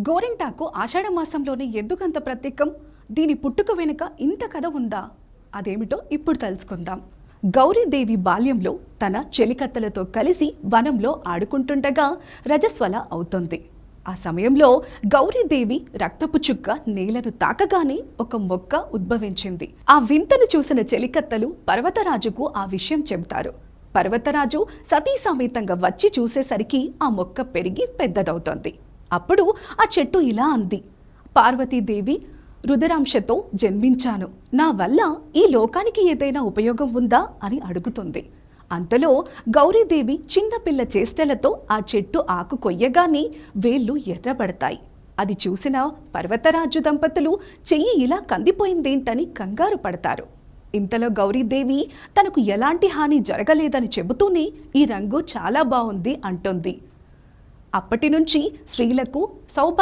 గోరింటాకు ఆషాఢ మాసంలోనే ఎందుకంత ప్రత్యేకం? దీని పుట్టుక వెనుక ఇంత కథ ఉందా? అదేమిటో ఇప్పుడు తెలుసుకుందాం. గౌరీదేవి బాల్యంలో తన చెలికత్తలతో కలిసి వనంలో ఆడుకుంటుండగా రజస్వల అవుతుంది. ఆ సమయంలో గౌరీదేవి రక్తపు చుక్క నేలను తాకగానే ఒక మొక్క ఉద్భవించింది. ఆ వింతను చూసిన చెలికత్తలు పర్వతరాజుకు ఆ విషయం చెబుతారు. పర్వతరాజు సతీ సమేతంగా వచ్చి చూసేసరికి ఆ మొక్క పెరిగి పెద్దదవుతోంది. అప్పుడు ఆ చెట్టు ఇలా అంది. పార్వతీదేవి రుదరాంశతో జన్మించాను. నా వల్ల ఈ లోకానికి ఏదైనా ఉపయోగం ఉందా అని అడుగుతుంది. అంతలో గౌరీదేవి చిన్నపిల్ల చేష్టలతో ఆ చెట్టు ఆకు కొయ్యగానే వేళ్ళు ఎర్రబడతాయి. అది చూసిన పర్వతరాజు దంపతులు చెయ్యి ఇలా కందిపోయిందేంటని కంగారు పడతారు. ఇంతలో గౌరీదేవి తనకు ఎలాంటి హాని జరగలేదని చెబుతూనే ఈ రంగు చాలా బాగుంది అంటోంది. అప్పటి నుంచి స్త్రీలకు సౌభాగ్య